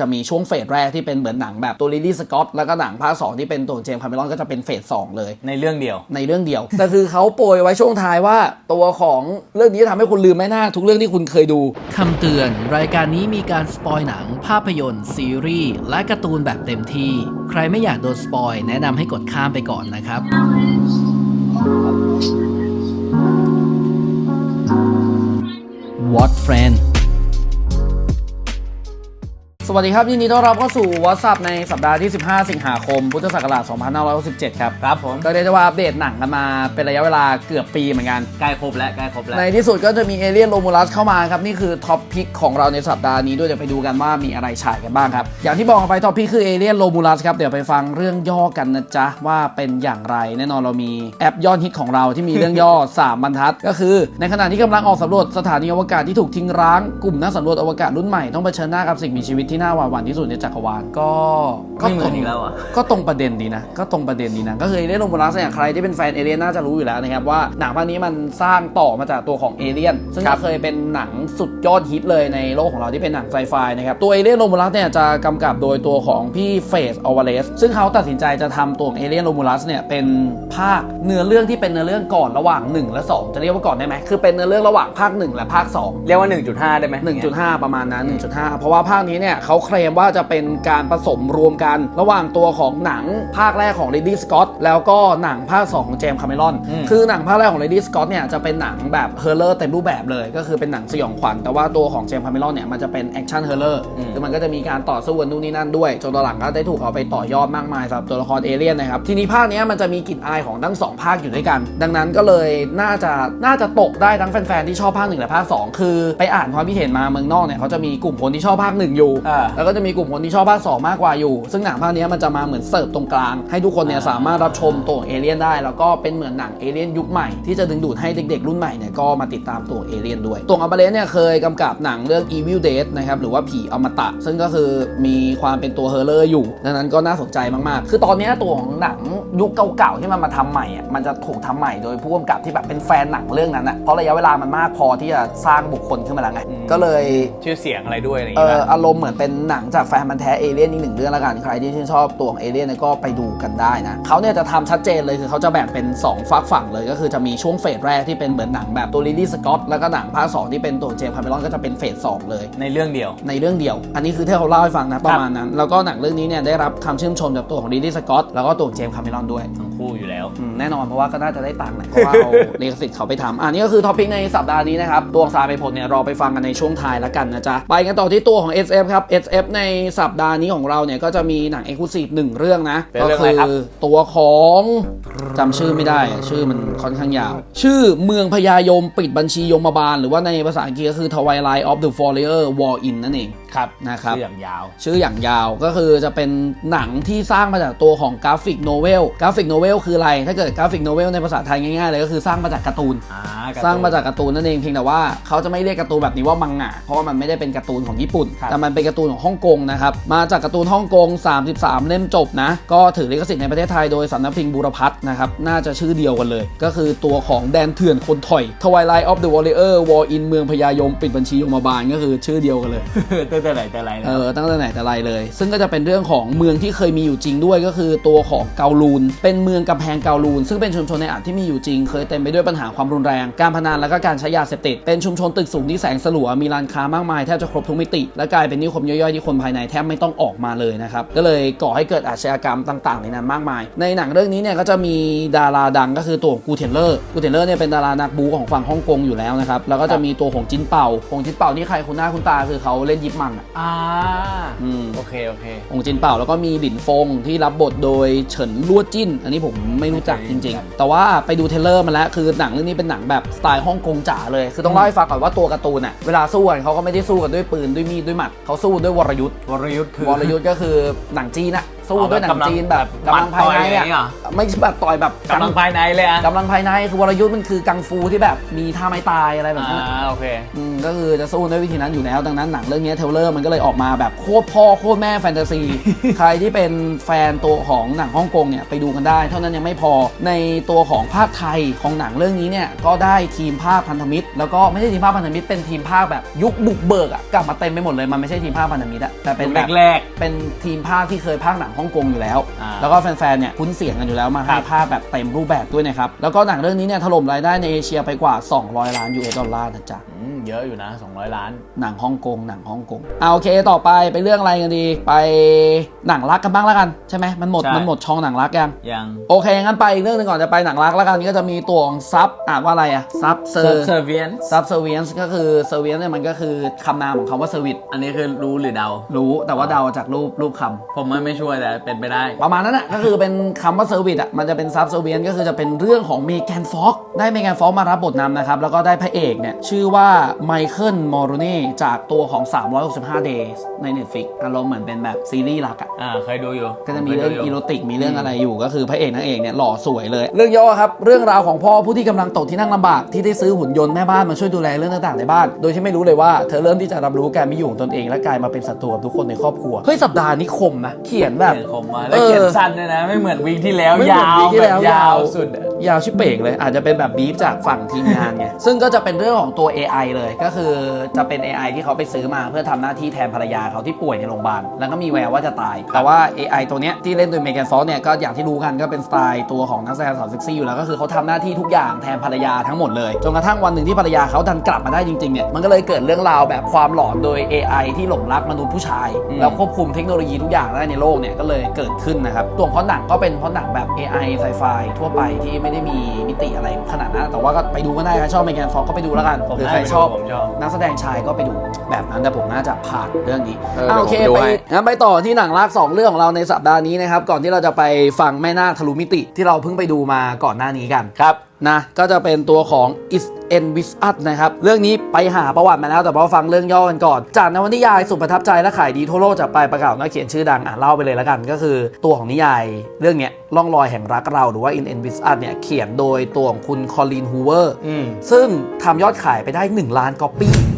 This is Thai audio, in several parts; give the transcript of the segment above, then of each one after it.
จะมีช่วงเฟสแรกที่เป็นเหมือนหนังแบบตัวลิลลี่สกอตแล้วก็หนังภาค2ที่เป็นตัวเจมส์คาเมรอนก็จะเป็นเฟส2เลย ในเรื่องเดียว ในเรื่องเดียว แต่คือเขาโปรยไว้ช่วงท้ายว่า ตัวของเรื่องนี้จะทำให้คุณลืมไม่น่าทุกเรื่องที่คุณเคยดูคำเตือน รายการนี้มีการสปอยหนัง ภาพยนตร์ ซีรีส์และการ์ตูนแบบเต็มที่ ใครไม่อยากโดนสปอยแนะนำให้กดข้ามไปก่อนนะครับ What Friend สวัสดีครับยินดีต้อนรับเข้าสู่ WhatsApp ในสัปดาห์ที่ 15 สิงหาคม พุทธศักราช 2567 ครับ ครับผมก็เรียกได้ว่าอัปเดตหนังกันมาเป็นระยะเวลาเกือบปีเหมือนกัน ใกล้ครบแล้วใกล้ครบแล้ว ในที่สุดก็จะมีเอเลียนโรมูลัสเข้ามาครับ นี่คือท็อปพิกของเราในสัปดาห์นี้ด้วยเดี๋ยวไปดูกันว่ามีอะไรฉายกันบ้างครับ อย่างที่บอกกันไปท็อปพิกคือเอเลียนโรมูลัสครับเดี๋ยวไปฟังเรื่องย่อกันนะจ๊ะว่าเป็นอย่างไรแน่นอนเรามีแอปยอดฮิตของเราที่มีเรื่องย่อ 3 บรรทัด ก็คือ ในขณะที่กำลังออกสำรวจสถานีอวกาศที่ถูกทิ้งร้างกลุ่มนักสำรวจอวกาศรุ่นใหม่ต้องเผชิญหน้ากับสิ่งมีชีวิตที่น่าหวาดหวั่นที่สุดในจักรวาลก็ไม่เหมือนอีกแล้วอะก็ตรงประเด็นดีนะ ก็ตรงประเด็นดีนะ ก็คือเอเลียนโรมูลัสเนี่ยใครที่เป็นแฟนเอเลียนน่าจะรู้อยู่แล้วนะครับว่าหนังภาคนี้มันสร้างต่อมาจากตัวของเอเลียนซึ่งก็เคยเป็นหนังสุดยอดฮิตเลยในโลกของเราที่เป็นหนังไซไฟนะครับตัวเอเลียนโรมูลัสเนี่ยจะกำกับโดยตัวของพี่เฟสอวาเลสซึ่งเขาตัดสินใจจะทำตัวเอเลียนโรมูลัสเนี่ยเป็นภาคเนื้อเรื่องที่เป็นเนื้อเรื่องก่อนระหว่าง 1 และ 2 จะเรียกว่าก่อนได้ไหมคือเป็นเนื้อเรื่องระหว่างภาค 1 และภาค 2 เรียกว่า 1.5 ได้ไหม1.5 ประมาณนั้น 1.5 เพราะว่าภาคนี้เนี่ยเขาเคลมว่าจะเป็นการผสมรวมกัน ระหว่างตัวของหนังภาคแรกของ Lady Scott แล้วก็หนังภาค 2 ของเจมส์คาเมรอน คือหนังภาคแรกของ Lady Scott เนี่ยจะเป็นหนังแบบเฮอร์เลอร์เต็มรูปแบบเลย ก็คือเป็นหนังสยองขวัญแต่ว่าตัวของเจมส์คาเมรอนเนี่ยมันจะเป็นแอคชั่นเฮอร์เลอร์คือมันก็จะมีการต่อสู้กันนู่นนี่นั่นด้วยจนตอนหลังก็ได้ถูกเอาไปต่อยอดมากมายสำหรับตัวละครเอเลี่ยนนะครับทีนี้ภาคเนี้ยมันจะมีกลิ่นอายของทั้งสองภาคอยู่ด้วยกัน ดังนั้นก็เลยน่าจะน่าจะตกได้ทั้งแฟนๆที่ชอบภาคหนึ่งและภาคสองคือไปอ่านความคิดเห็นมาเมืองนอกเนี่ยเขาจะมีกลุ่มคนที่ชอบภาคหนึ่งอยู่อ่า แล้วก็จะมีกลุ่มคนที่ชอบภาค 2 มากกว่าอยู่ ซึ่งหนังภาคนี้มันจะมาเหมือนเสิร์ฟตรงกลาง ให้ทุกคนเนี่ยสามารถรับชมตัวเอเลี่ยนได้ แล้วก็เป็นเหมือนหนังเอเลี่ยนยุคใหม่ ที่จะดึงดูดให้เด็ก ๆ รุ่นใหม่เนี่ยก็มาติดตามตัวเอเลี่ยนด้วย ตัวอัลเบเลสเนี่ยเคยกำกับหนังเรื่อง Evil Dead นะครับหรือว่าผีอมตะ ซึ่งก็คือมีความเป็นตัวเฮอร์เลอร์อยู่ดังนั้นก็น่าสนใจมากๆ คือตอนนี้ตัวของหนังยุคเก่าๆที่มันมาทำใหม่อะมันจะถูกทำใหม่โดยผู้กำกับที่แบบเป็นแฟนหนังเรื่องนั้นอะเพราะระยะเวลามันมากพอที่จะสร้างบุคคลขึ้นมาแล้วไงก็เลยชื่อเสียงอะไรด้วยอะไรอย่างเอเงี้อยอารมณ์เหมือนเป็นหนังจากแฟนมันธุ์แท้เอเลี่ยนอีกหนึ่งเรื่องละกันใครที่ชื่นชอบตัวของเอเลี่ยนเนี่ยก็ไปดูกันได้นะเขาเนี่ยจะทำชัดเจนเลยคือเขาจะแบ่งเป็น2ฝักฝั่งเลยก็คือจะมีช่วงเฟสแรกที่เป็นเหมือนหนังแบบตัวลิลลี่สกอตแล้วก็หนังภาค2ที่เป็นตัวเจมส์คาเมรอนก็จะเป็นเฟส2เลยในเรื่องเดียวในเรื่องเดียว อันนี้คือที่เขาเล่าให้ฟังนะประมาณนั้นแล้วก็หนังเรื่องนี้เนี่ยได้รับคำชื่นชมจากตัวของลิลลี่สกอตแล้วก็ตัวเจมส์คาเมรอนด้วยทั้งคู่อยู่แล้วอืมแน่นอนเพราะว่าก็น่าจะได้ตังค์แหละเพราะว่าเอาเลขสิทธิ์เขาไปทำอันนี้ก็คือท็อปิกในสัปดาห์นี้นะครับตัวของซาไปผลเนี่ยรอไปฟังกันในช่วงท้ายแล้วกันนะจ๊ะไปกันต่อที่ตัวของ SF ครับ SF ในสัปดาห์นี้ของเราเนี่ยก็จะมีหนังเอก u s i v e หนึ่งเรื่องนะ เป็นก็เรื่องอะไรครับ ตัวของจำชื่อไม่ได้อะชื่อมันค่อนข้างยาว ชื่อเมืองพญายมปิดบัญชียมบาล หรือว่าในภาษาอังกฤษก็คือ Twilight of the Warrior War In นั่นเองครับนะครับชื่ออย่างยาว ชื่ออย่างยาวก็คือจะเป็นหนังที่สร้างมาจากตัวของกราฟิกโนเวลกราฟิกโนเวลคืออะไร ถ้าเกิดกราฟิกโนเวลในภาษาไทยง่ายๆเลยก็คือสร้างมาจากการ์ตูนอ่าสร้างมาจากการ์ตูนนั่นเองเพียงแต่ว่าเขาจะไม่เรียกการ์ตูนแบบนี้ว่ามังงะเพราะว่ามันไม่ได้เป็นการ์ตูนของญี่ปุ่นครับแต่มันเป็นการ์ตูนของฮ่องกงนะครับมาจากการ์ตูนฮ่องกง 33 เล่มจบนะก็ถือลิขสิทธิ์ในประเทศไทยโดยสำนักพิมพ์บูรพัฒน์นะครับน่าจะชื่อเดียวกันเลย ก็คือตัวของแดนเถื่อนคนถอย Twilight of the Warrior War in เมืองพญายมปิดบัญชียมบาลก็คือชื่อเดียวกันเลยตั้งแต่ไหนแต่ไรเอแล้วอตั้งแต่ไหนแต่ไรเลย ซึ่งก็จะเป็นเรื่องของเมืองที่เคยมีอยู่จริงด้วยก็คือตัวของเกาลูน เป็นเมืองกำแพงเกาลูน ซึ่งเป็นชุมชนในอาจที่มีอยู่จริง เคยเต็มไปด้วยปัญหาความรุนแรง การพนันและก็การใช้ยาเสพติด เป็นชุมชนตึกสูงที่แสงสลัวมีร้านค้ามากมายแทบจะครบทุกมิติ และกลายเป็นนิคมย่อยๆที่คนภายในแทบไม่ต้องออกมาเลยนะครับก็เลยก่อให้เกิดอาชญากรรมต่างๆในนั้นมากมาย ในหนังเรื่องนี้เนี่ยก็จะมีดาราดังก็คือตัวกูเทนเลอร์กูเทนเลอร์เนี่ยเป็นดารานักบูของฝั่งฮ่องกงอยู่แล้วนะครับแล้วก็จะมีตัวของจินเป่าของจินเป่านี่ใครคุณหน้าคุณตาคือเขาเล่นยิปมันอะอ่าอืม โอเค โอเค องค์จินเป่าแล้วก็มีหลินฟงที่รับบทโดยเฉินลวดจิ้น อันนี้ผมไม่รู้จักจริง ๆ แต่ว่าไปดูเทรลเลอร์มาแล้ว คือหนังเรื่องนี้เป็นหนังแบบสไตล์ฮ่องกงจ๋าเลย คือต้องเล่าให้ฟังก่อนว่าตัวการ์ตูนอะเวลาสู้กันเขาก็ไม่ได้สู้กันด้วยปืนด้วยมีดด้วยหมัดเขาสู้ด้วยวรยุทธ์วรยุทธ์คือวรยุทธ์ก็คือหนังจีนอะ สู้อ๋อด้วยหนังกำลังจีนแบบแบบกำลังภายในหมัดต่อยอย่างนี้เหรอะอไม่ใช่แบบต่อยแบบกำลังภายในเลยอะกำลังภายในคือวรยุทธ์มันคือกังฟูที่แบบมีท่าไม้ตายอะไรแบบอ่านั้นอะโอเคอืมก็คือจะสู้ด้วยวิธีนั้นอยู่แล้วดังนั้นหนังเรื่องนี้เทรลเลอร์มันก็เลยออกมาแบบโคตรพ่อโคตรแม่แฟนตาซี ใครที่เป็นแฟนตัวของหนังฮ่องกงเนี่ยไปดูกันได้ เท่านั้นยังไม่พอในตัวของภาคไทยของหนังเรื่องนี้เนี่ยก็ได้ทีมภาคพันธมิตร แล้วก็ไม่ใช่ทีมภาคพันธมิตรเป็นทีมภาคแบบยุคบุกเบิกอะกลับมาเต็มไปหมดเลยมันไม่ใช่ทีมภาคพันธมิตรอะแต่เป็นแบบแรกเป็นทีมภาคที่เคยภาคหนังฮ่องกงอยู่แล้ว อ่าแล้วก็แฟนๆเนี่ยคุ้นเสียงกันอยู่แล้วมาให้ครับ ภาคแบบเต็มรูปแบบด้วยนะครับแล้วก็หนังเรื่องนี้เนี่ยถล่มรายได้ในเอเชียไปกว่า 200 ล้าน US ดอลลาร์นะจ๊ะ อืมเยอะอยู่นะ 200 ล้าน หนังฮ่องกงหนังฮ่องกงเอาโอเคต่อไปไปเรื่องอะไรกันดี ไปหนังรักกันบ้างแล้วกันใช่ไหมมันหมดใช่ มันหมดช่องหนังรักยังยังโอเคงั้นไปอีกเรื่องหนึงก่อนจะไปหนังรักแล้วกันก็จะมีตัวของซับอ่านว่าอะไรอะซับเซอร์เซอร์เวียนซับเซอร์เวียนก็คือเซอร์เวียนเนี่ยมันก็คือคำนามของคำว่าเซอร์วิสอันนี้คือรู้หรือเดา รู้แต่ว่าเดาจากรูปรูปคำผมไม่ไม่ช่วยแต่เป็นไปได้ ประมาณนั้นอะก็คือเป็นคำว่าเซอร์วิสอะมันจะเป็นซับเซอร์เวียนก็คือจะเป็นเรื่องของเมแกนฟ็อกได้เมแกนฟ็อกมารับบทนำนะครับ แล้วก็ได้พระเอกเนี่ย ชื่อว่าไมเคิลมอร์เน่จากตัวของ 365 days ใน Netflix อารมณ์เหมือนเป็นแบบซีรีส์รักอะอ่าเคยดูอยู่ก็จะมีเรื่องคยดูอียู่โรติกมีเรื่องอะไรอยู่ ก็คือพระเอกนางเอกเนี่ยหล่อสวยเลย เรื่องย่อครับเรื่องราวของพ่อผู้ที่กำลังตกที่นั่งลำบากที่ได้ซื้อหุ่นยนต์แม่บ้านมาช่วยดูแลเรื่องต่างๆในบ้าน โดยที่ไม่รู้เลยว่าเธอเริ่มที่จะรับรู้การมีอยู่ของตนเองและกลายมาเป็นศัตรูกับทุกคนในครอบครัวเฮ้ยสัปดาห์นี้คมนะเขียนแบบเขียนคมมาแล้วเขียนสั้นด้วยนะไม่เหมือนวีคที่แล้วไม่เหมือนยาววีคที่แล้วบบยาาวยสุดอะ ยาวชิบเป่งเลยอาจจะเป็นแบบบีฟจากฝั่งทีมงานไง ซึ่งก็จะเป็นเรื่องของตัว AI เลยก็คือจะเป็น AI ที่เขาไปซื้อมาเพื่อทำหน้าที่แทนภรรยาเขาที่ป่วยในโรงพยาบาลแล้วก็มีแววว่าจะตาย แต่ว่า AI ตัวเนี้ยที่เล่นโดยเมแกนฟอสเนี่ยก็อย่างที่รู้กันก็เป็นสไตล์ตัวของนักแสดงสาวเซ็กซี่อยู่แล้วก็คือเขาทำหน้าที่ทุกอย่างแทนภรรยาทั้งหมดเลยจนกระทั่งวันหนึ่งที่ภรรยาเขาดันกลับมาได้จริงๆเนี่ยมันก็เลยเกิดเรื่องราวแบบความหลอนโดย AI ที่หลงรักมนุษย์ผู้ชายแล้วควบคุมเทคโนโลยีทุกอย่างได้ในโลกเนี่ยก็เลยเกิดขึ้นนะครับตัวของเพราะหนังก็เป็นเพราะหนังแบบ AI ไซไฟทั่วไปที่ไม่ได้มีมิติอะไรขนาดนั้น แต่ว่าก็ไปดูก็ได้ใครชอบเมแกนฟอกก็ไปดูแล้วกันผมหรือน่าใครไปดูชอบผมชอบนักแสดงชายก็ไปดูแบบนั้นแต่ผมน่าจะผ่านเรื่องนี้เอออะโอเคเดี๋ยวผมดูไปให้งั้นไปต่อที่หนังลากสองเรื่องของเราในสัปดาห์นี้นะครับก่อนที่เราจะไปฟังแม่นาคทะลุมิติที่เราเพิ่งไปดูมาก่อนหน้านี้กันครับ นะก็จะเป็นตัวของ Is N With Us นะครับ เรื่องนี้ไปหาประวัติมาแล้วแต่พอฟังเรื่องย่อกันก่อน จากนวนิยายสุดประทับใจและขายดีทั่วโลกจากปลายประกาศนักเขียนชื่อดังอะเล่าไปเลยแล้วกันก็คือตัวของนิยาย เรื่องเนี้ยล่องรอยแห่งรักเราหรือว่า In N With Us เนี่ยเขียนโดยตัวของคุณคอลีนฮูเวอร์อืมซึ่งทำยอดขายไปได้ 1 ล้านก๊อปปี้โ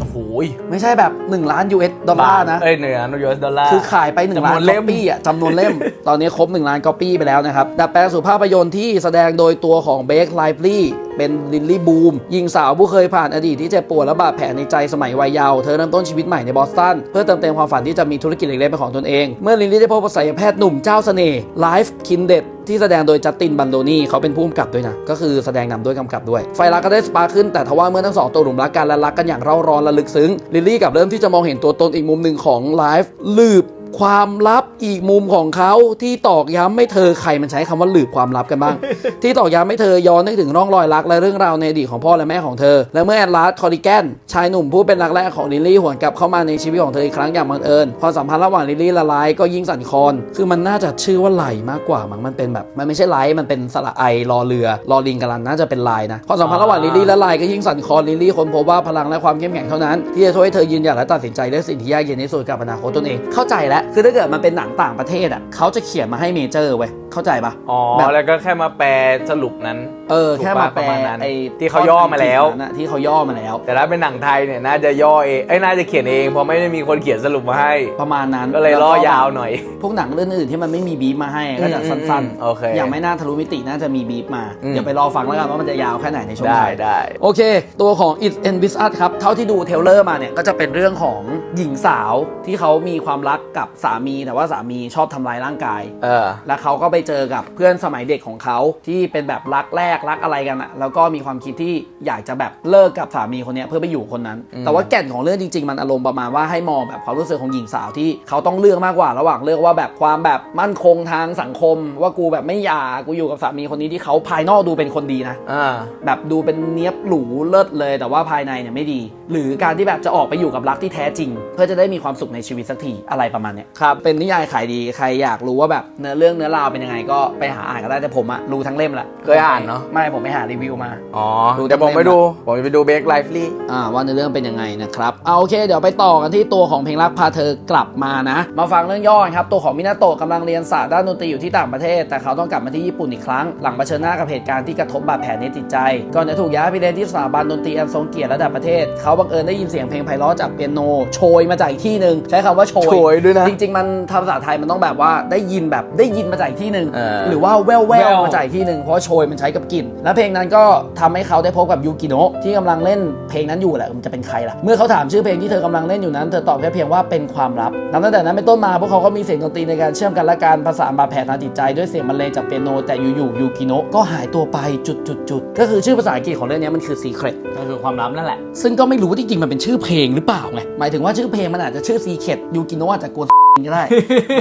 อ้โห ไม่ใช่แบบ 1 ล้าน US ดอลลาร์นะเอ้ยเหนือนูยูเอสดอลลาร์คือขายไป 1 ล้านจำนวนเล่ก๊อมปปี้อะจำนวนเล่ม ตอนนี้ครบ 1 ล้านก๊อปปี้ไปแล้วนะครับ ดัดแปลงสู่ภาพยนตร์ที่แสดงโดยตัวของเบคไลฟ์ลี เป็นลินลี่บูมหญิงสาวผู้เคยผ่านอดีตที่เจ็บปวดและบาดแผลในใจสมัยวัยเยาว์เธอเริ่มต้นชีวิตใหม่ในบอสตันเพื่อเติมเต็มความฝันที่จะมีธุรกิจเล็กๆเป็นของตนเอง เมื่อลินลี่ได้พบกับศัลยแพทย์หนุ่มเจ้าเสน่ห์ไลฟ์คินเดตที่แสดงโดยจัสตินบันโดนีเขาเป็นผู้กำกับด้วยนะ ก็คือแสดงนำด้วยกำกับด้วย ไฟรักก็ได้สปาร์ขึ้นแต่ทว่าเมื่อทั้งสองตัวหลุมรักกันและรักกันอย่างเร่าร้อนและลึกซึ้งลิลลี่กับเริ่มที่จะมองเห็นตัวตนอีกมุมหนึ่งของไลฟ์ลืบ ความลับอีกมุมของเขาที่ตอกย้ำให้เธอใครมันใช้คำว่าหลืบความลับกันบ้าง ที่ตอกย้ำให้เธอย้อนนึกถึงร่องรอยรักและเรื่องราวในอดีตของพ่อและแม่ของเธอ และเมื่อแอนลาสคอริแกนชายหนุ่มผู้เป็นรักแรกของลิลลี่หวนกลับเข้ามาในชีวิตของเธออีกครั้งอย่างบังเอิญความสัมพันธ์ระหว่างลิลลี่และไลก็ยิ่งสั่นคลอนคือมันน่าจะชื่อว่าไหลมากกว่ามั้งมันเป็นแบบมันไม่ใช่ไลมันเป็นสระไอรอเรือรอลิงกันลันน่าจะเป็นไลน์นะความสัมพันธ์ระหว่างลิลลี่และไลก็ยิ่งสั่นคลอนลิลลี่ค้นพบว่าพลังและความเข้มแข็งเท่านั้นที่จะช่วยให้เธอยืนหยัดและตัดสินใจเลือกสิ่งที่ยากเย็นที่สุดกับอนาคตตนเองเข้าใจแล้วคือถ้าเกิดมันเป็นหนังต่างประเทศอะเขาจะเขียนมาให้เมเจอร์เว้ยเข้าใจปะอ๋อ แบบ แล้วก็แค่มาแปลสรุปนั้น เออถูกแค่ปะมาแปลประมาณนั้นไอ้ที่เขาย่อมาแล้วท่อนอังกฤษนั้นน่ะที่เขาย่อมาแล้ว แต่ถ้าเป็นหนังไทยเนี่ยน่าจะย่อเองเอ้ยน่าจะเขียนเองเพราะไม่ได้มีคนเขียนสรุปมาให้ประมาณนั้นก็เลยแวล่อยาวหน่อย พวกหนังเรื่องอื่นที่มันไม่มีบีฟมาให้ก็จะอืมสั้นอืมโอเคอย่างไม่น่าทะลุมิติน่าจะมีบีฟมาอืมเดี๋ยวไปรอฟังแล้วกันว่ามันจะยาวแค่ไหนในช่วงได้ท้ายได้โอเค ตัวของ It and With Us ครับเท่าที่ดูเทรลเลอร์มาเนี่ยก็จะเป็นเรื่องของหญิงสาวที่เขามีความรักกับสามีแต่ว่าสามีชอบทำลายร่างกายเออแล้วเขาก็ไปเจอกับเพื่อนสมัยเด็กของเขาที่เป็นแบบรักแรกรักอะไรกันอะแล้วก็มีความคิดที่อยากจะแบบเลิกกับสามีคนเนี้ยเพื่อไปอยู่คนนั้น แต่ว่าแก่นของเรื่องจริง ๆ มันอารมณ์ประมาณว่าให้มองแบบความรู้สึกของหญิงสาวที่เขาต้องเลือกมากกว่าระหว่างเลือกว่าแบบความแบบมั่นคงทางสังคม ว่ากูแบบไม่อยากกูอยู่กับสามีคนนี้ที่เขาภายนอกดูเป็นคนดีนะอ่าแบบดูเป็นเนี้ยบหรูเลิศเลย แต่ว่าภายในเนี่ยไม่ดี หรือการที่แบบจะออกไปอยู่กับรักที่แท้จริง เพื่อจะได้มีความสุขในชีวิตสักทีอะไรประมาณเนี้ยครับเป็นนิยายขายดีใครอยากรู้ว่าแบบเนื้อเรื่องเนื้อราวเป็นยังไงก็ไปหาอ่านก็ได้แต่ผมอะรู้ทั้งเล่มแหละเคยอ่านเนอะไม่ผมไปหารีวิวมา อ๋อดูเดี๋ยวผมเต็มๆ ไปดู ผมจะไปดูเบคไลฟ์ลี่ อ่าว่าในอเรื่องเป็นยังไงนะครับเอาโอเค เดี๋ยวไปต่อกันที่ตัวของเพลงรักพาเธอกลับมานะ มาฟังเรื่องย่อกันครับ ตัวของมินาโตะกำลังเรียนศาสตร์ด้านดนตรีอยู่ที่ต่างประเทศ แต่เขาต้องกลับมาที่ญี่ปุ่นอีกครั้ง หลังเผชิญหน้ากับเหตุการณ์ที่กระทบบาดแผลในจิตใจ ก่อนจะถูกย้ายไปเรียนที่สถาบันดนตรีอันทรงเกียรติระดับประเทศ เขาบังเอิญได้ยินเสียงเพลงไพเราะจากเปียโนโชยมาจากอีกที่หนึ่งใช้คำว่าโชยโชยด้วยนะจริงๆมันทำภาษาไทยมันต้องแบบว่าได้ยินแบบได้ยินมาจากอีกที่หนึ่งเออ หรือว่าแววแวแว่ววมาจากอีกที่หนึ่งเพราะว่าโชยมันใช้กับกลิ่นและเพลงนั้นก็ทำให้เขาได้พบกับยูกิโนะที่กำลังเล่นเพลงนั้นอยู่แหละมันจะเป็นใครล่ะ เมื่อเขาถามชื่อเพลงที่เธอกำลังเล่นอยู่นั้น เธอตอบแค่เพียงว่าเป็นความลับนับตั้งแต่นั้นเป็นต้นมาพวกเขาก็มีเสียงดนตรีในการเชื่อมกันและการประสานบาดแผลทางจิตใจด้วยเสียงบรรเลงจากเปียโน แต่อยู่ๆยูกิโนะก็หายตัวไปจุดๆๆก็คือชื่อภาษาอังกฤษของเรื่องนี้มันคือ Secret ก็คือความลับนั่นแหละซึ่งก็ไม่รู้ว่าจริงๆมันเป็นชื่อเพลงหรือเปล่าไงหมายถึงว่าชื่อเพลงมันอาจจะชื่อซีเคดยูกิโนะอาจจะกวน ก็ได้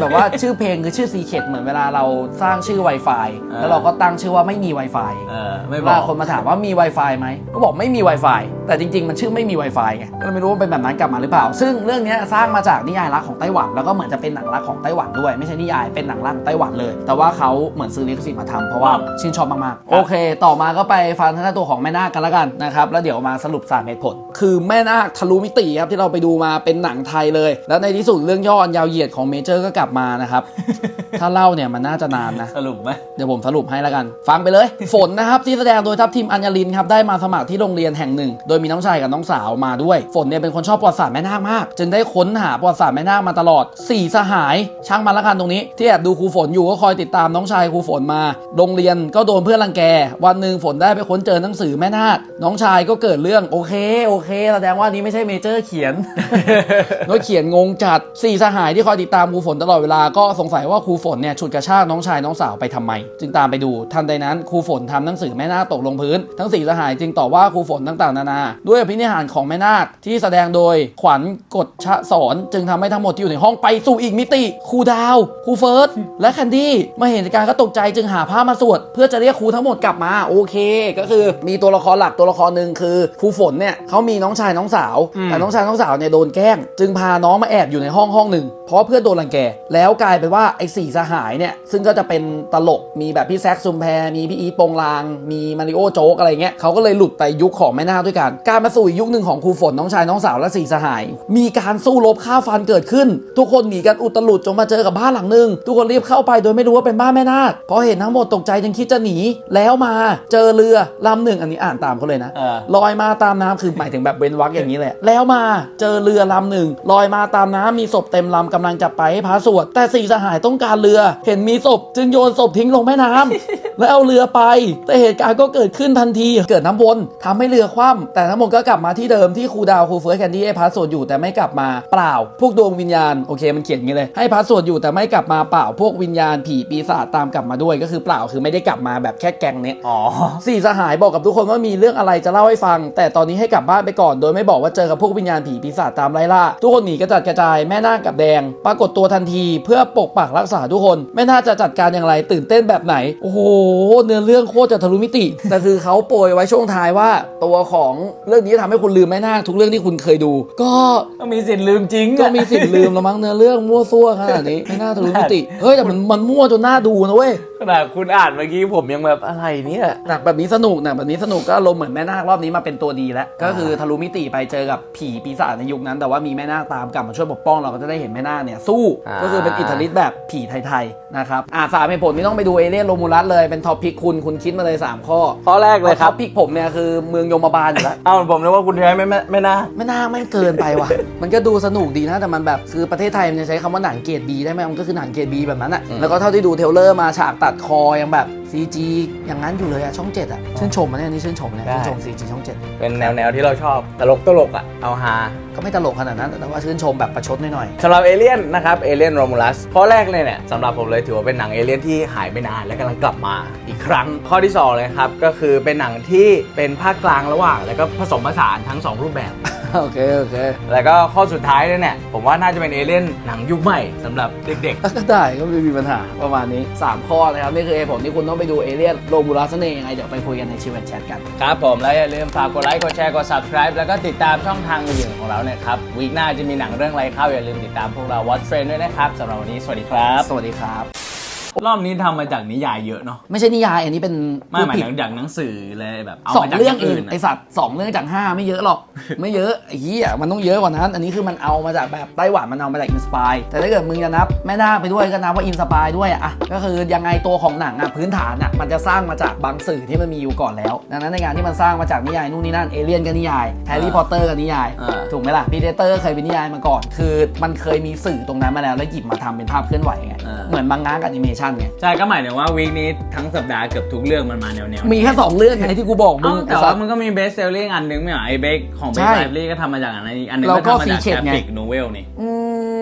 แบบว่าชื่อเพลงคือชื่อซีเคดเหมือนเวลาเราสร้างชื่อ Wi-Fi อ่าแล้วเราก็ตั้งชื่อว่าไม่มี Wi-Fi เออไม่เวบอลากคนมาถามว่ามี Wi-Fi ไหมก็บอกไม่มี Wi-Fi แต่จริง ๆ มันชื่อไม่มี Wi-Fi ไงก็เลยไม่รู้ว่าเป็นแบบนั้นกลับมาหรือเปล่า ซึ่งเรื่องเนี้ยสร้างมาจากนิยายรักของไต้หวัน แล้วก็เหมือนจะเป็นหนังรักของไต้หวันด้วย ไม่ใช่นิยายเป็นหนังรักของไต้หวันเลย แต่ว่าเขาเหมือนซื้อลิขสิทธิ์มาทำเพราะว่าชื่นชอบมากๆโอเค ต่อมาก็ไปฟังทางด้านตัวของแม่นาคกันแล้วกันนะครับแล้วเดี๋ยวมาสรุปสามเหตุผล คือแม่นาคทะลุมิติครับที่เราไปดูมาเป็นหนังไทยเลย แล้วในที่สุดเรื่องย่ออันยาวเหยียดของเมเจอร์ก็กลับมานะครับ ถ้าเล่าเนี่ยมันน่าจะนานนะ สรุปไหมเดี๋ยวผมสรุปให้แล้วกัน ฟังไปเลย ฝนนะครับที่แสดงโดยทัพทีมอัญญลินครับได้มาสมัครที่โรงเรียนแห่งหนึ่ง โดยมีน้องชายกับน้องสาวมาด้วย ฝนเนี่ยเป็นคนชอบประวัติศาสตร์แม่นาคมาก จึงได้ค้นหาประวัติศาสตร์แม่นาคมาตลอด 4 สหาย ช่างมันละกันตรงนี้ที่แอบดูครูฝนอยู่ก็คอยติดตามน้องชายครูฝนมา โรงเรียนก็โดนเพื่อนรังแก วันหนึ่งฝนได้ไปค้นเจอหนังสือแม่นาคน้องชายก็เกิดเรื่องโอเคโอเค แสดงว่านี้ไม่ใช่เมเจอร์เขียนน้อยเขียนงงจัดสี่สหายที่คอยติดตามครูฝนตลอดเวลาก็สงสัยว่าครูฝนเนี่ยฉุดกระชากน้องชายน้องสาวไปทำไม จึงตามไปดูทันใดนั้นครูฝนทำหนังสือแม่นาคตกลงพื้น ทั้งสี่สหายจึงต่อว่าครูฝนต่างๆ นานา ด้วยอภินิหารของแม่นาคที่แสดงโดยขวัญกฎชะสอนจึงทำให้ทั้งหมดที่อยู่ในห้องไปสู่อีกมิติครูดาวครูเฟิร์สและแคนดี้มาเห็นเหตุการณ์ก็ตกใจจึงหาผ้ามาสวด เพื่อจะเรียกครูทั้งหมดกลับมาโอเค ก็คือมีตัวละครหลักตัวละครหนึ่งคือครูฝนเนี่ยเขามีน้องชายน้องสาวแต่น้องชายน้องสาวเนี่ยโดนแกล้ง จึงพาน้องมาแอบอยู่ในห้องห้องหนึ่งเพราะว่าเพื่อนโดนรังแก แล้วกลายเป็นว่าไอ้สี่สหายเนี่ย ซึ่งก็จะเป็นตลก มีแบบพี่แซคซุมแพร มีพี่อีทโปงลาง มีมาริโอโจ๊กอะไรเงี้ยเขาก็เลยหลุดไปยุคของแม่นาคด้วยกัน การมาสู่อีกยุคหนึ่งของครูฝนน้องชายน้องสาวและสี่สหาย มีการสู้รบฆ่าฟันเกิดขึ้น ทุกคนหนีกันอุตลุดจนมาเจอกับบ้านหลังหนึ่งทุกคนรีบเข้าไปโดยไม่รู้ว่าเป็นบ้านแม่นาคพอเห็นทั้งหมดตกใจจึงคิดจะหนีแล้วมาเจอเรือลำหนึ่งอันนี้อ่านตามเขาเลยนะเออลอยมาตามน้ำคือหมายถึงแบบเว้นวักอย่างนี้แหละแล้วมาเจอเรือลำหนึ่งลอยมาตามน้ำมีศพเต็มลำกำลังจะไปให้พระสวด แต่สี่สหายต้องการเรือ เห็นมีศพ จึงโยนศพทิ้งลงแม่น้ำแล้วเอาเรือไป แต่เหตุการณ์ก็เกิดขึ้นทันที เกิดน้ำวนทำให้เรือคว่ำแต่ทั้งหมดก็กลับมาที่เดิมที่ครูดาวครูเฟิร์สแคนดี้ให้พระสวดอยู่แต่ไม่กลับมาเปล่า พวกดวงวิญญาณโอเคมันเขียนอย่างนี้เลยให้พระสวดอยู่แต่ไม่กลับมาเปล่าพวกวิญญาณผีปีศาจตามกลับมาด้วยก็คือเปล่าคือไม่ได้กลับมาแบบแค่แกงเนี้ยอ๋อสี่สหายบอกกับทุกคนว่ามีเรื่องอะไรจะเล่าให้ฟัง แต่ตอนนี้ให้กลับบ้านไปก่อน โดยไม่บอกว่าเจอกับพวกวิญญาณผีปีศาจตามไล่ล่าทุกคนหนีกระจัดกระจายแม่นาคกับแดงปรากฏตัวทันทีเพื่อปกปักรักษาทุกคนแม่นาคจะจัดการอย่างไรตื่นเต้นแบบไหน โอ้โห เนื้อเรื่องโคตรจะทะลุมิติ แต่คือเขาโปรยไว้ช่วงท้ายว่า ตัวของเรื่องนี้ทำให้คุณลืมแม่นาคทุกเรื่องที่คุณเคยดู ก็ก็มีสิทธิ์ลืมจริงก็มีสิทธิ์ลืมแล้วมั้งเนื้อเรื่องมั่วซั่วขนาดนี้ไม่น่าทะลุมิติเฮ้ยแต่มันมันมั่วจนน่าดูนะเว้ยขนาดคุณอ่านเมื่อกี้ผมยังแบบอะไรเนี่ยหนักแบบนี้สนุกหนักแบบนี้สนุกก็ลมณ์เหมือนแม่นาครอบนี้มาเป็นตัวดีแล้วก็คือทะลุมิติไปเจอกับผีปีศาจในยุคนั้น แต่ว่ามีแม่นาคตามกลับมาช่วยปกป้องเราก็จะได้เห็นแม่นาคเนี่ยสู้อ่าก็คือเป็นอิทธิฤทธิ์แบบผีไทยๆนะครับอ่าสามเหตุผลที่ต้องไปดูเอเลี่ยนโรมูลัสเลยเป็นท็อปพิกคุณคุณคิดมาเลย 3 ข้อ ข้อแรกเลยครับท็อปพิกผมเนี่ยคือเมืองยมบาลอยู่แล้วเอ้าผมนึกว่าคุณใช้ไม่ไม่ไม่น่าไม่น่าไม่งเกินไปว่ะ มันก็ดูสนุกดีนะแต่มันแบบคือประเทศไทยมันจะใช้คำว่าหนังเกรดบีได้ไหมมันก็คือหนังเกรดบีแบบนั้นอะอืมแล้วก็เท่าที่ดูเทรลเลอร์มาฉากตัดคอยังแบบ CG อย่างนั้นอยู่เลยอะช่องเจ็ดอะชื่นชมมันเนี่ยอันนี่ชื่นชมเนี่ยชื่นชม CG ช่องเจ็ดเป็นแนวแนวที่เราชอบตลกตลกอะเอาฮาก็ไม่ตลกขนาดนั้น แต่ว่าชื่นชมแบบประชดหน่อยสำหรับเอเลี่ยนนะครับเอเลี่ยนโรมูลัสข้อแรกเลยเนี่ยสำหรับผมเลยถือว่าเป็นหนังเอเลี่ยนที่หายไปนานและกำลังกลับมาอีกครั้งข้อที่2เลยครับก็คือเป็นหนังที่เป็นภาคกลางระหว่าง แล้วก็ผสมผสานทั้ง2รูปแบบๆ โอเค โอเคแล้วก็ข้อสุดท้ายเลยเนี่ย ผมว่าน่าจะเป็นเอเลี่ยนหนังยุคใหม่สำหรับเด็กก็ได้ก็ไม่มีปัญหาประมาณนี้ 3 ข้อนะครับ นี่คือเหตุผลที่คุณต้องไปดูเอเลี่ยนโรมูลัสนั่นเองยังไง เดี๋ยวไปคุยกันในชีวิตแชทกัน ๆ ครับผมแล้วอย่าลืมฝากกดไลค์กดแชร์กด subscribe แล้วก็ติดตามช่องทางอื่นๆของเราเนี่ยครับวีคหน้าจะมีหนังเรื่องอะไรเข้าอย่าลืมติดตามพวกเรา Watch Friend ด้วยนะครับสำหรับวันนี้สวัสดีครับ สวัสดีครับ รอบนี้ทำมาจากนิยายเยอะเนาะไม่ใช่นิยาย อันนี้เป็นไม่หมายผิดถึงจากหนังสือเลยแบบเอาสองมาจากเรื่องเองนไอสัตว์สองเรื่องจากห้าไม่เยอะหรอก ไม่เยอะไอ้เหี้ยมันต้องเยอะกว่านั้น อันนี้คือมันเอามาจากแบบไต้หวันมันเอามาจากอินสปายแต่ถ้าเกิดมึงจะนับแม่นาคไปด้วยก็นับว่าอินสปายด้วยอะอะก็คือยังไงตัวของหนังอะพื้นฐานอะมันจะสร้างมาจากบางสื่อที่มันมีอยู่ก่อนแล้วดังนั้นในงานที่มันสร้างมาจากนิยายนู่นนี่นั่นเอเลียนก็นิยายแฮร์รี่พอตเตอร์ก็นิยาย อ่า ถูกไหมล่ะพีเดเตอร์เคยเป็นนิยายมาก่อน คือมันเคยมีสื่อตรงนั้นมาแล้วแล้วหยิบมาทำเป็นภาพเคลื่อนไหวไง อ่า เหมือนมังงะกับแอนิเมชันไงใช่ก็หมายถึงว่าวีคนี้ทั้งสัปดาห์เกือบทุกเรื่องมันมาแนวแนวมีแค่สองเรื่องไงที่กูบอกมึเอ้างแต่ไอ้สัว่าตว์มันก็มีเบสเซลลิ่งอันนึงไม่เหรอไอ้เบคของเบใช่คไลฟ์ลี่ก็ทำมาจากอันนั้นอีกอันนึงแล้วก็ทำมาจาก Featured กราไงฟิกโนเวลนี่ อื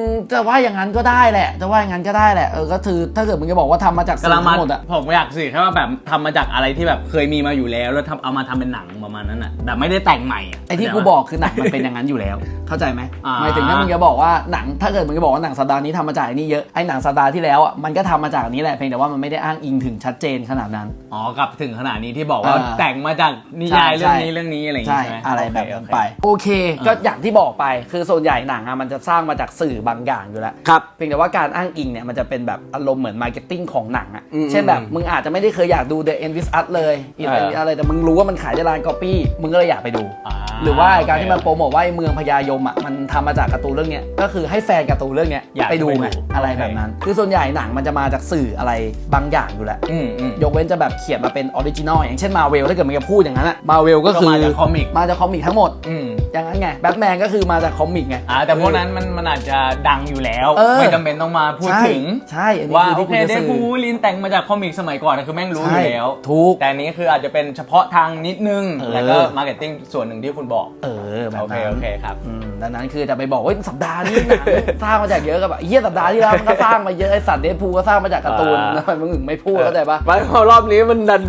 มจะว่าอย่างนั้นก็ได้แหละ จะว่าอย่างนั้นก็ได้แหละ เออ ก็คือถ้าเกิดมึงจะบอกว่าทำมาจากสื่กำลัองมาทั้งหมดอะ ผมอยากสื่อแค่ว่าแบบทำมาจากอะไรที่แบบเคยมีมาอยู่แล้ว แล้วทำเอามาทำเป็นหนังประมาณนั้นอะแต่ไม่ได้แต่งใหม่ะ ไอ้ที่กูบอกคือหนังมันเป็นอย่างนั้นอยู่แล้ว เข้าใจไหมอ่า หมายถึงถ้ามึงจะบอกว่าหนังถ้าเกิดมึงจะบอกว่าหนังสัปดาห์นี้ทำมาจากอันนี้เยอะไอ้หนังสัปดาห์ที่แล้วอะมันก็ทำมาจากอันนี้แหละเพียงแต่ว่ามันไม่ได้อ้างอิงถึงชัดเจนขนาดนั้น อ๋อกลับถึงขนาดนี้ที่บอกว่าอ่าแต่งมาจากนิยายใช่เรื่องนี้เรื่องนี้อะไรอย่างใช่งี้ใช่ไหมอะไรแบบโเคนั้นโอเคไป โอเค ก็อย่างที่บอกไปคือส่วนใหญ่หนังอะมันจะสร้างมาจากสื่อบางอย่างอยู่แล้วครับเพียงแต่ว่าการอ้างอิงเนี่ยมันจะเป็นแบบอารมณ์เหมือนมาร์เก็ตติ้งของหนังอะอืมเช่นแบบมึงอาจจะไม่ได้เคยอยากดู The End with Us เลยเอออะไรแต่มึงรู้ว่ามันขายในร้านก๊อปปี้มึงก็เลยอยากไปดูอ่าหรือว่าไอ้การที่มันโอเคโปรโมทว่าไอ้เมืองพญายมอะมันทำมาจากการ์ตูนเรื่องเนี้ยก็คือให้แฟนการ์ตูนเรื่องเนี้ยอยากไปดูไปดูไงอะไรแบบนั้น คือส่วนใหญ่หนังมันจะมาจากสื่ออะไรบางอย่างอยู่แหละอืมอืมยกเว้นจะแบบเขียนมาเป็นออริจินอลอย่างเช่นมาเวลถ้าเกิดมันจะพูดอย่างนั้นอะมาเวลก็คือก็มาจากคอมิกมาจากคอมิกทั้งหมดอืมอย่างนั้นไงแบทแมนก็คือมาจากคอมิกไงอ่าแต่พวกนั้นมันมันอาจจะดังอยู่แล้วเออไม่จำเป็นต้องมาพูดใช่ถึงใช่อันนี้ว่าคือโอที่เคคุณจะเดสื่ฟูอลินแต่งมาจากคอมิกสมัยก่อนนะคือแม่งรู้อใช่ยู่แล้วถูกแต่อันนี้คืออาจจะเป็นเฉพาะทางนิดนึงเออแล้วก็มาร์เก็ตติ้งส่วนหนึ่งที่คุณบอกเออแบบโอเคนั้นโอเคครับอืมดังนั้นคือจะไปบอกว่าสัปดาห์นี้หนังสร้างมาจากเยอะกับแบบเฮียสัปดาห์ที่แล้วมันก็สร้างมาเยอะไอสัตว์เดดพูลก็สร้างมาจากการ์ตูนอ่าทำไมมึงถึงไม่พูดเข้าใจปะไม่พอรอบนี้มันดัน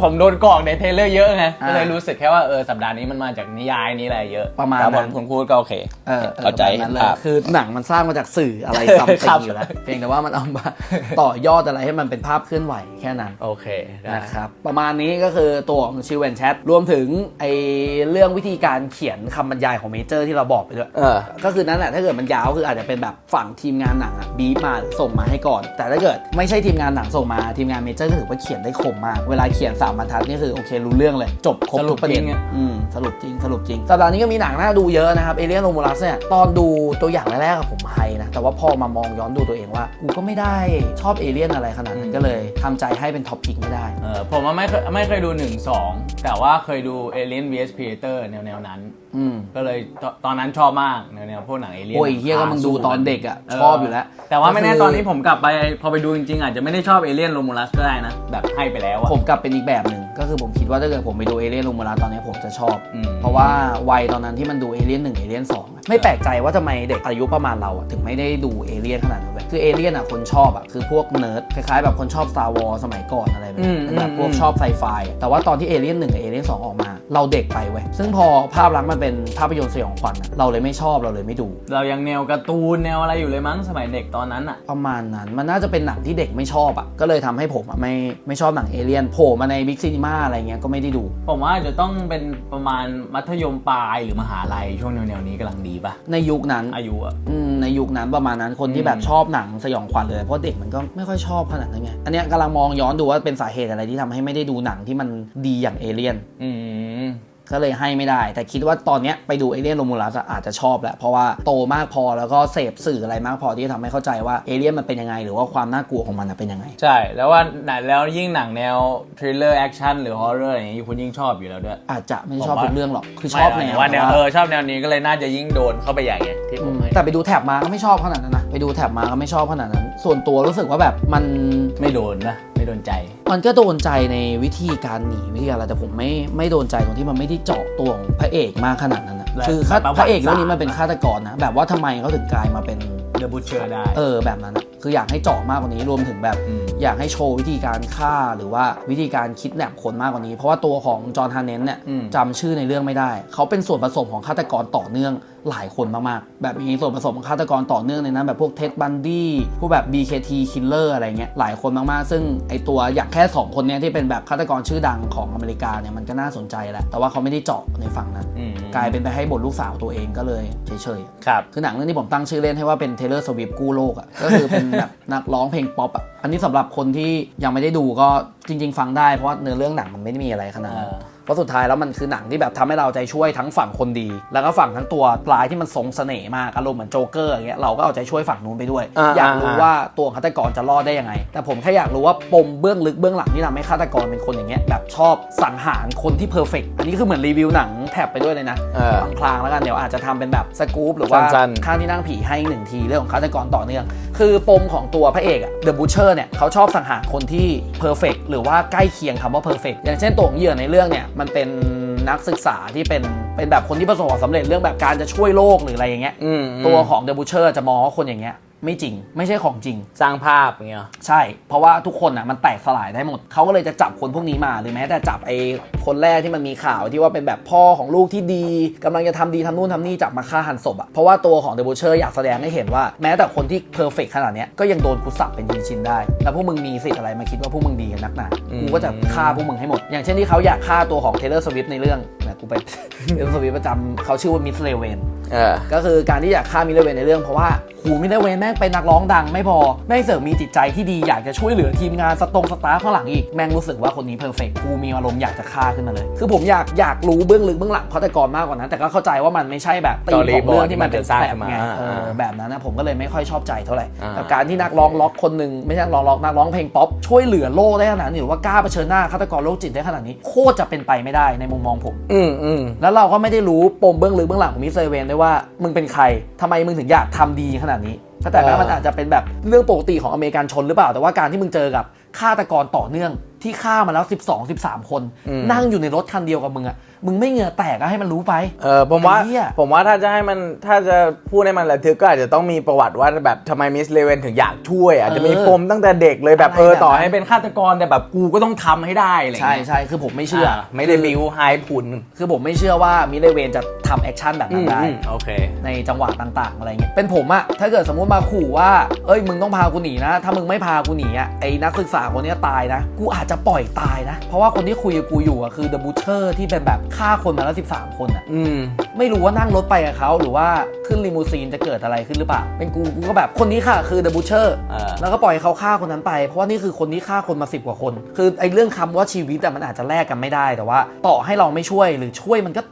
ผมโดนกรอกในเทรลเลอร์เยอะไงอ่าก็เลยรู้สึกแค่ว่าเออสัปดาห์นี้มันมาจากนิยายนี้อะไรเยอะประมาณแต่พอนั้นคุณพูดก็โอเคเออออเข้าใจแบบนั้นเลคยรับคือหนังมันสร้างมาจากสื่ออะไรซัมคติรังบอยู่แล้วเพียงแต่ว่ามันเอามาต่อยอดอะไรให้มันเป็นภาพเคลื่อนไหวแค่นั้นโอเคได้นะครับประมาณนี้ก็คือตัวของชิวแอนแชทรวมถึงไอเรื่องวิธีการเขียนคำบรรยายของเมเจอร์ที่เราบอกไปด้วยเออก็คือนั่นแหละถ้าเกิดมันยาวคืออาจจะเป็นแบบฝั่งทีมงานหนังอะบีบมาส่งมาให้ก่อน แต่ถ้าเกิดไม่ใช่ทีมงานหนังส่งมาทีมงานเมเจอร์ก็ถือว่าเขียนได้คมมาก เวลาเขียนสามบรรทัดนี่คือโอเครู้เรื่องเลย จบครบทุกประเด็นสรุปจริงอะอืมสรุปจริงสรุปจริงสัปดาห์นี้ก็มีหนังน่าดูเยอะนะครับเอเลียนโรมูลัสเนี่ยตอนดูตัวอย่างแรกๆอะผมไฮนะแต่ว่าพอมามองย้อนดูตัวเองว่ากูก็ไม่ได้ชอบเอเลียนอะไรขนาดนั้นก็เลยทำใจให้เป็นท็อปพิกไม่ได้เออผมว่าไม่เคยไม่เคยดู 1 2 แต่ว่าเคยดู Alien vs Predator แนวแนวๆนั้น อืม ก็เลยตตอนนั้นชอบมากแนวแนวพวกหนังเอเลี่ยนโอ้ยเฮียก็มึงดูตอนเด็กอะชอบอยู่แล้วแต่ว่าไม่แน่ก็คือตอนนี้ผมกลับไปพอไปดูจริงๆอาจจะไม่ได้ชอบเอเลี่ยนโรมูลัสก็ได้นะ แบบให้ไปแล้วอะ ผมกลับเป็นอีกแบบหนึ่งก็คือผมคิดว่าถ้าเกิดผมไปดูเอเลียนโรมูลัสตอนนี้ผมจะชอบ อืม เพราะว่าวัยตอนนั้นที่มันดูเอเลียนหนึ่งเอเลียนสอง ไม่แปลกใจว่าทำไมเด็กอายุประมาณเราอะถึงไม่ได้ดูเอเลียนขนาดนั้นเลยคือเอเลียนอะคนชอบอะคือพวกเนิร์ดคล้ายๆแบบคนชอบ Star Wars สมัยก่อนอะไรแบบอืนี้มเป็นแบบอืมพวกชอบไซไฟอะแต่ว่าตอนที่เอเลียนหนึ่งกับเอเลียนสองออกมา เราเด็กไปเว้ยซึ่งพอภาพลักษณ์มันเป็นภาพยนตร์สยองขวัญอะเราเลยไม่ชอบเราเลยไม่ดู เรายังแนวการ์ตูนแนวอะไรอยู่เลยมั้งสมัยเด็กตอนนั้นอะประมาณนั้นมันน่าจะเป็นหนังที่เด็กไม่ชอบอะก็เลยทำให้ผมอะไม่ไม่ชอบหนังเอเลียนโผล่มาในบิ๊กซีนีมาอะไรเงี้ยก็ไม่ได้ดู ผมว่าอาจจะต้องเป็นประมาณมัธยมปลายหรือมหาลัยช่วงแนวๆนี้กำลังดีป่ะ ในยุคนั้นอายุอะอืมในยุคนั้นประมาณนั้นคนที่อืมแบบชอบหนังสยองขวัญเลยเพราะเด็กมันก็ไม่ค่อยชอบขนาดนั้นไงอันเนี้ยกำลังมองย้อนดูว่าเป็นสาเหตุอะไรที่ทำให้ไม่ได้ดูหนังที่มันดีอย่างเอเลียน อืม ก็เลยให้ไม่ได้ แต่คิดว่าตอนเนี้ยไปดูเอเลียนโรมูลัสอาจจะชอบแหละเพราะว่าโตมากพอแล้วก็เสพสื่ออะไรมากพอที่จะทำให้เข้าใจว่าเอเลียนมันเป็นยังไง หรือว่าความน่ากลัวของมันน่ะเป็นยังไง ใช่ แล้วว่าหนังแล้วยิ่งหนังแนวทริลเลอร์แอคชั่นหรือฮอร์เรอร์อะไรอย่างงี้คุณยิ่งชอบอยู่แล้วด้วย อาจจะไม่ได้ชอบผมว่าทุกเรื่องหรอกคือชอบแนไม่วว่าแนวต่เออชอบแนวนี้ก็เลยน่าจะยิ่งโดนเข้าไปใหญ่ไงที่ผอืมมให้แต่ไปดูแท็บมาก็ไม่ชอบขนาดนั้นนะไปดูแท็บมาก็ไม่ชอบขนาดนั้น ส่วนตัวรู้สึกว่าแบบมันไม่โดนนะ ไม่โดนใจ มันก็โดนใจในวิธีการหนีวิธีการอะไรแต่ผมไม่ไม่โดนใจตรงที่มันไม่ได้เจาะตัวของพระเอกมากขนาดนั้นนะและคือฆาประวัติพระเอกเรื่องนี้ศาสตร์มันเป็นฆาตกรนะแบบว่าทำไมเขาถึงกลายมาเป็นเดอะบูเชอร์ได้ เออแบบนั้นนะ คืออยากให้เจาะมากกว่านี้รวมถึงแบบอืมอยากให้โชว์วิธีการฆ่าหรือว่าวิธีการคิดแหนบคนมากกว่านี้ เพราะว่าตัวของจอห์นฮาร์เนนเนี่ยอืมจำชื่อในเรื่องไม่ได้ เขาเป็นส่วนผสมของฆาตกรต่อเนื่องหลายคนมากๆ แบบมีส่วนผสมของฆาตกรต่อเนื่องในนั้นแบบพวกเท็ดบันดี้พวกแบบ BKT Killer อะไรเงี้ยหลายคนมากๆ ซึ่งไอตัวอย่างแค่ 2 คนเนี้ยที่เป็นแบบฆาตกรชื่อดังของอเมริกาเนี่ยมันก็น่าสนใจแหละแต่ว่าเขาไม่ได้เจาะในฝั่งนั้นอืมกลายเป็นไปให้บทลูกสาวตัวเองก็เลยเฉยๆครับคือหนังเรื่องนี้ผมตั้งชื่อเล่นให้ว่าเป็น Taylor Swift กู้โลกอะ่ะก็คือเป็นแบบนักร้องเพลงป๊อปอะอันนี้สำหรับคนที่ยังไม่ได้ดูก็จริง ๆ ฟังได้เพราะว่าเนื้อเรื่องหนังมันไม่ได้มีอะไรขนาดนั้นเออเพราะสุดท้ายแล้วมันคือหนังที่แบบทำให้เราใจช่วยทั้งฝั่งคนดี แล้วก็ฝั่งทั้งตัวร้ายที่มันทรงเสน่ห์มากอารมณ์เหมือนโจ๊กเกอร์อย่างเงี้ยเราก็เอาใจช่วยฝั่งนู้นไปด้วยอ่าอยากรู้อ่าว่าตัวฆาตกรจะรอดได้ยังไง แต่ผมแค่อยากรู้ว่าปมเบื้องลึกเบื้องหลังที่ทำให้ฆาตกรเป็นคนอย่างเงี้ยแบบชอบสังหารคนที่เพอร์เฟกอันนี้คือเหมือนรีวิวหนังแถบไปด้วยเลยนะเออพลางๆแล้วกันเดี๋ยวอาจจะทำเป็นแบบสกู๊ปหรือว่าสั้นๆข้างที่นั่งผีให้อีกหนึ่งทีเรื่องของฆาตกรต่อเนื่องคือปมของตัวพระเอกอะ The Butcher เนี่ยเขาชอบสังหารคนที่เพอร์เฟกหรือว่าใกล้เคียงคำว่าเพอร์เฟกอย่างเช่นตัวของเหยื่อในเรื่องเนี่ยมันเป็นนักศึกษาที่เป็นเป็นแบบคนที่ประสบความสำเร็จเรื่องแบบการจะช่วยโลกหรืออะไรอย่างเงี้ยอืมตัวของ The Butcher จะมองว่าคนอย่างเงี้ย ไม่จริง ไม่ใช่ของจริง สร้างภาพอย่างเงี้ย ใช่ เพราะว่าทุกคนอะมันแตกสลายได้หมด เขาก็เลยจะจับคนพวกนี้มา หรือแม้แต่จับไอ้คนแรกที่มันมีข่าวที่ว่าเป็นแบบพ่อของลูกที่ดีกำลังจะทำดีทำนู่นทำนี่จับมาฆ่าหันศพอะ เพราะว่าตัวของเด e บ u เชอร์อยากแสดงให้เห็นว่าแม้แต่คนที่เพอร์เฟกขนาดเนี้ยก็ยังโดนกูสับเป็นชิ้นๆได้ แล้วพวกมึงมีสิทธิ์อะไรมาคิดว่าพวกมึงดีกันนักหนาอืมกูก็จะฆ่าพวกมึงให้หมด อย่างเช่นที่เขาอยากฆ่าตัวของเทเลอร์สวิฟในเรื่องนะกูไปเทเลอร์สวิฟประจำเขาชื่อว่ามิสเลเวน เออ ก็คือการที่อยากฆ่ามิเลเวนในเรื่องเพราะว่าหูมิเลเวนแม่งเป็นนักร้องดังไม่พอ แม่งเสริมมีจิตใจที่ดีอยากจะช่วยเหลือทีมงานสตรงสตาฟข้างหลังอีก แม่งรู้สึกว่าคนนี้เพอร์เฟกกูมีอารมณ์อยากจะฆ่าขึ้นมาเลย คือผมอยากอยากรู้เบื้องลึกเบื้องหลังฆาตกรมากกว่านั้น แต่ก็เข้าใจว่ามันไม่ใช่แบบตีมของเรื่องที่มันเป็นสร้างแบขึ้บนมาไงอ่าเอออ่าแบบนั้นนะผมก็เลยไม่ค่อยชอบใจเท่าไหร่อ่าแต่การที่นักร้องล็อกคนหนึ่งไม่ใช่นักร้องล็อกนักร้องเพลงป๊อปช่วยเหลือโลกได้ขนาดนี้หรือว่ากล้าเผชิญหน้าฆาตกรโรคจิตได้ขนาดนี้โคตรจะเป็นไปไม่ได้ในมุมมองผม อืมอืมแล้วเราก็ไม่ได้รู้ปมเบื้องลึกเบื้องหลังของมิสเซเวนด้วยว่ามึงเป็นใครทำไมมึงถึงอยากทำดีขนาดนี้ก็แต่เออมันอาจจะเป็นแบบเรื่องปกติของอเมริกันชนหรือเปล่า แต่ว่าการที่มึงเจอกับฆาตกรต่อเนื่องที่ฆ่ามาแล้ว 12 13 คน นั่งอยู่ในรถคันเดียวกับมึงอะ มึงไม่เหงื่อแตกก็ให้มันรู้ไป เออผมว่าไอ้เหี้ย ผมว่าถ้าจะให้มันถ้าจะพูดให้มันระทึกก็อาจจะต้องมีประวัติว่าแบบทำไมมิสเลเวนถึงอยากช่วยอาจจะมีปมตั้งแต่เด็กเลยแบบอะไรเออแบบนั้นต่อให้เป็นฆาตกรแต่แบบกูก็ต้องทำให้ได้อะไรใช่เงี้ยใช่คือผมไม่เชื่อาไม่ได้บิวไฮพุนคือผมไม่เชื่อว่ามิเลเวนจะทำแอคชั่นแบบนั้นได้อืมโอเค ในจังหวะต่างๆ อะไรเงี้ย เป็นผมอะถ้าเกิดสมมุติมาขู่ว่า เอ้ย มึงต้องพากูหนีนะ ถ้ามึงไม่พากูหนีอะไอ้นักศึกษาคนเนี้ยตายนะ กูอาจจะปล่อยตายนะ เพราะว่าคนที่คุยกับกูอยู่อะคือ The Butcher ที่เป็นแบบฆ่าคนมาแล้ว13 คนอะอืม ไม่รู้ว่านั่งรถไปกับเขาหรือว่าขึ้นลิมูซีนจะเกิดอะไรขึ้นหรือเปล่า เป็นกูกูก็แบบคนนี้ค่ะคือ The Butcher เออแล้วก็ปล่อยให้เขาฆ่าคนนั้นไป เพราะว่านี่คือคนที่ฆ่าคนมาสิบกว่าคน คือไอ้เรื่องคำว่าชีวิตอะมันอาจจะแลกกันไม่ได้แต่ว่า ต่อให้เราไม่ช่วยหรือช่วยมันก็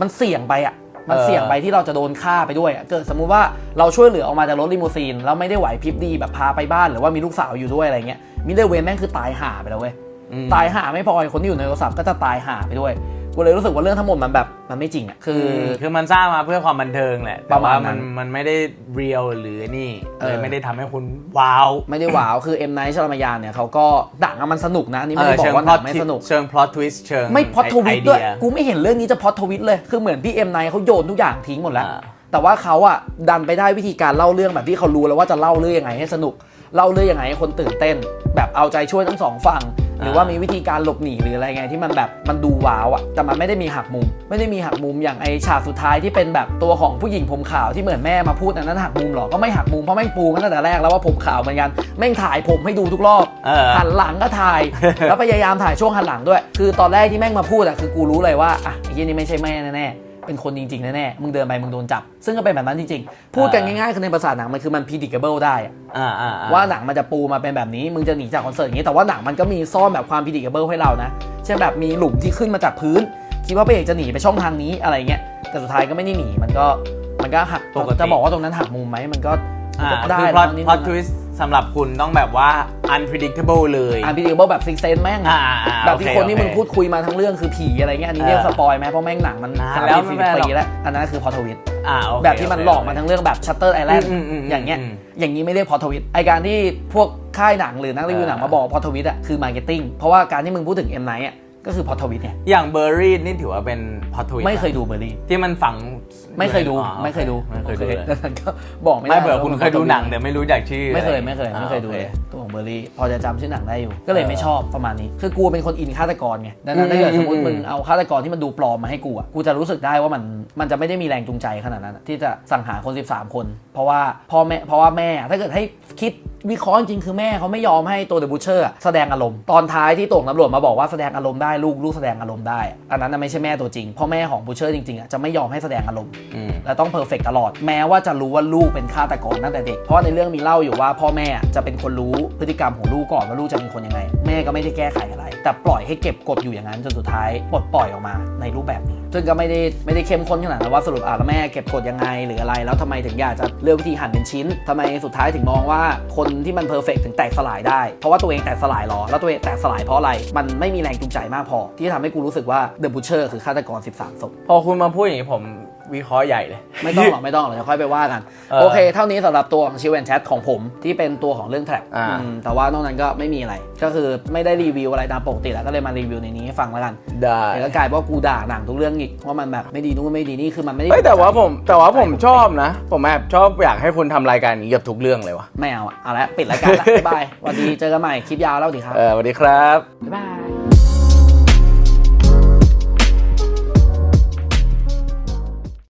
มันเสี่ยงไปอะมันเออเสี่ยงไปที่เราจะโดนฆ่าไปด้วยอะเกิดสมมุติว่าเราช่วยเหลือออกมาจากรถลิมูซีนแล้วไม่ได้ไหวพริบดีแบบพาไปบ้านหรือว่ามีลูกสาวอยู่ด้วยอะไรเงี้ยมิเดเวนแม่งคือตายห่าไปแล้วเว้ย อืม ตายห่าไม่พอไอ้คนที่อยู่ในโทรศัพท์ก็จะตายห่าไปด้วย กูเลยรู้สึกว่าเรื่องทั้งหมดมันแบบมันไม่จริงอะคือคือ คือมันสร้างมาเพื่อความบันเทิงแหละปแต่ระมาว่าณนั้มันนมันไม่ได้เรียลหรือนี่เออเลยไม่ได้ทำให้คุณว้าว ไม่ได้ว้าว คือเอ็มไนท์ชลามายานเนี่ยเขาก็ดังอะมันสนุกนะอันนี่ไม่ได้บอเชิกงว่าพหล็นัอตงไม่สนุกเชิงพล็อตทวิสเชิงไม่พล็อตทวิตด้วยไอเกูไม่เห็นเรื่องนี้จะพล็อตทวิตเลยคือเหมือนพี่เอ็มไนเขาโยนทุกอย่างทิ้งหมดแล้วอ่าแต่ว่าเขาอะดันไปได้วิธีการเล่าเรื่องแบบที่เขารู้แล้วว่าจะเล่าเรื่องยังไงให้สนุก เล่าเรื่องยังไงให้คนตื่นเต้น แบบเอาใจช่วยทั้งสองฝั่งหรือว่ามีวิธีการหลบหนีหรืออะไรไงที่มันแบบมันดูว้าวอะแต่มันไม่ได้มีหักมุม ไม่ได้มีหักมุมอย่างไอฉากสุดท้ายที่เป็นแบบตัวของผู้หญิงผมขาวที่เหมือนแม่มาพูดอันนั้นหักมุมหรอก็ไม่หักมุมเพราะแม่งปูมาตั้งแต่แรกแล้วว่าผมขาวเหมือนกันแม่งถ่ายผมให้ดูทุกรอบเออหันหลังก็ถ่าย แล้วพยายามถ่ายช่วงหันหลังด้วย คือตอนแรกที่แม่งมาพูดอะคือกูรู้เลยว่าอะไอ้ยี่นี่ไม่ใช่แม่แน่ๆ เป็นคนจริงๆแน่ๆมึงเดินไปมึงโดนจับ ซึ่งก็เป็นแบบนั้นจริงๆ พูดกันง่ายๆคือในภาษาหนังมันคือมัน predictable ได้อะอ่าอ่าอ่ว่าหนังมันจะปูมาเป็นแบบนี้ มึงจะหนีจากคอนเสิร์ตอย่างนี้ แต่ว่าหนังมันก็มีซ่อนแบบความ predictable ให้เรานะเช่นแบบมีหลุมที่ขึ้นมาจากพื้น คิดว่าพระเอกจะหนีไปช่องทางนี้อะไรเงี้ยแต่สุดท้ายก็ไม่ได้หนีมันก็มันก็หักปกติจะบอกว่าตรงนั้นหักมุมไหมมันก็มัน อ่าก็ได้คือพล็อตนะนิดพล็อตนึงทวิสสำหรับคุณต้องแบบว่า unpredictable เลย อ่าน predictable แบบ six sense แม่งอ่าอ่าอ่าแบบที่โอเคคนที่โอเคมึงพูดคุยมาทั้งเรื่องคือผีอะไรเงี้ยอันนี้เรียกเออสปอยไหมเพราะแม่งหนังมันนานสามแล้วสิบไม่สี่เป็นไรหรอกปีแล้วอันนั้นคือพอทวิต อ่าโอเคแบบที่มันโเค หลอกมาทั้งเรื่องแบบชัตเตอร์ไอแลนด์อืมอืมอืมอย่างเงี้ย อืมอย่างนี้ไม่เรียกพอทวิตไอการที่พวกค่ายหนังหรือนักรีวิวหนังเออมาบอกพอทวิตอะคือมาร์เก็ตติ้ง เพราะว่าการที่มึงพูดถึงเอ็มไนอะ ก็คือพอทวิตไงอย่างเบอร์รี่นี่ถือว่าเป็นพอทวิตไม่เคยดูเบอร์รี่ที่มันฝังไม่เคยดูอ๋อไม่เคยดูไม่เคยดูโอเลยดังนั้นก็บอกไม่ได้ไม่เผื่อคุณเคยดูหนังแต่ไม่รู้จักชื่อไม่เคยอะรไม่เคยไม่เคยดูอ่าเลยโอตัวของเบอร์รี่พอจะจำชื่อหนังได้อยู่ ก็เลยไม่ชอบประมาณนี้คือกูเป็นคนอินฆาตกรไงดังนั้นถ้าเกิดสมมติมึงเอาฆาตกรที่มันดูปลอมมาให้กูอะกูจะรู้สึกได้ว่ามันมันจะไม่ได้มีแรงจูงใจขนาดนั้นอะที่จะสังหารคน 13 คน เพราะว่าพ่อแม่เพราะว่าแม่ถ้าเกิดให้คิดวิเคราะห์จริงๆคือแม่เขาไม่ยอมให้ตัวเดอะบูเชอร์แสดงอารมณ์ตอนท้ายที่ตัวของตำรวจมาบอกว่าแสดงอารมณ์ได้ลูกลูกแสดงอารมณ์ได้ อันนั้นน่ะไม่ใช่แม่ตัวจริงพ่อแม่ของบูเชอร์จริงๆอะจะไม่ยอมให้แสดงอารมณ์อืมและต้องเพอร์เฟกตลอด แม้ว่าจะรู้ว่าลูกเป็นฆาตกรตั้งแต่เด็ก เพราะในเรื่องมีเล่าอยู่ว่าพ่อแม่จะเป็นคนรู้พฤติกรรมของลูกก่อนว่าลูกจะเป็นคนยังไง แม่ก็ไม่ได้แก้ไขอะไร แต่ปล่อยให้เก็บกดอยู่อย่างนั้นจนสุดท้ายปลดปล่อยออกมาในรูปแบบนี้ซึ่งก็ไม่ได้ไม่ได้เข้มข้นขนาดนั้นว่าสรุปอะแล้วแม่เก็บกดยังไงหรืออะไร แล้วทำไมถึงอยากจะเลือกวิธีหั่นเป็นชิ้นทำไมสุดท้ายถึงมองว่าคนที่มันเพอร์เฟกถึงแตกสลายได้เพราะว่าตัวเองแตกสลายหรอแล้วตัวเองแตกสลายเพราะอะไรมันไม่มีแรงจูงใจมากพอ ที่จะทำให้กูรู้สึกว่าเดอะบูเชอร์คือฆาตกร 13ศพพอคุณมาพูดอย่างนี้ผมวิเคราะห์ใหญ่เลย ไม่ต้องหรอกไม่ต้องหรอกเดี๋ยวค่อยไปว่ากัน เออโอเค เท่านี้สำหรับตัวของชิวแอนแชทของผมที่เป็นตัวของเรื่องแทร็กอ่าอืมแต่ว่านอกนั้นก็ไม่มีอะไร ก็คือไม่ได้รีวิวอะไรตามปกติแล้วก็เลยมารีวิวในนี้ให้ฟังแล้วกันได้ แต่ก็กลายเป็นว่ากูด่าหนังทุกเรื่องอีกว่ามันแบบไม่ดีนู่นไม่ดีนี่คือมันไม่ได้เฮ้ยแต่ว่าผมแต่ว่าผมชอบนะ ผมแอบชอบอยากให้คุณทำรายการนี้เกับทุกเรื่องเลยวะไม่เอาอะเอาละปิดรายการละบ๊ายบายสวัสดีเจอกันใหม่คลิปยาวแล้วสวัสดีครับ เออสวัสดีครับ บ๊ายบาย